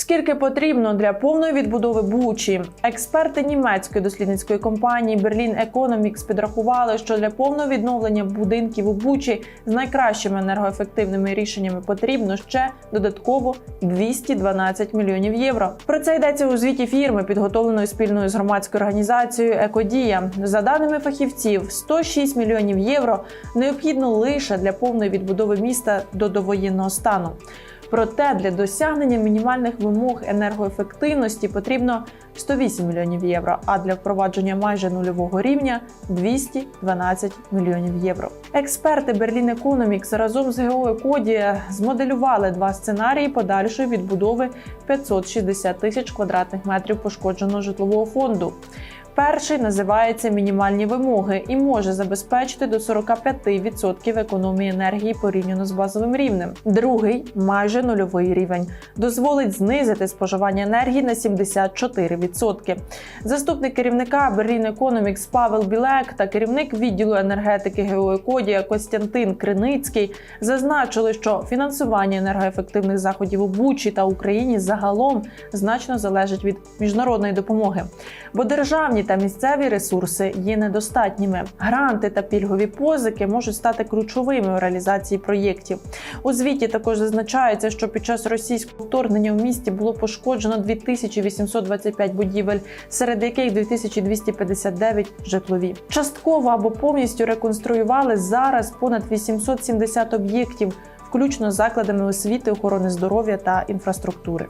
Скільки потрібно для повної відбудови Бучі? Експерти німецької дослідницької компанії Berlin Economics підрахували, що для повного відновлення будинків у Бучі з найкращими енергоефективними рішеннями потрібно ще додатково 212 мільйонів євро. Про це йдеться у звіті фірми, підготовленої спільною з громадською організацією Екодія. За даними фахівців, 106 мільйонів євро необхідно лише для повної відбудови міста до довоєнного стану. Проте для досягнення мінімальних вимог енергоефективності потрібно 108 мільйонів євро, а для впровадження майже нульового рівня 212 мільйонів євро. Експерти Berlin Economics разом з ГО Екодія змоделювали два сценарії подальшої відбудови 560 тисяч квадратних метрів пошкодженого житлового фонду. Перший називається мінімальні вимоги і може забезпечити до 45% економії енергії порівняно з базовим рівнем. Другий майже нульовий рівень дозволить знизити споживання енергії на 74%. Заступник керівника Berlin Economics Павел Білек та керівник відділу енергетики Геоекодія Костянтин Криницький зазначили, що фінансування енергоефективних заходів у Бучі та Україні загалом значно залежить від міжнародної допомоги, бо державні та місцеві ресурси є недостатніми. Гранти та пільгові позики можуть стати ключовими у реалізації проєктів. У звіті також зазначається, що під час російського вторгнення в місті було пошкоджено 2825 будівель, серед яких 2259 житлові. Частково або повністю реконструювали зараз понад 870 об'єктів, включно закладами освіти, охорони здоров'я та інфраструктури.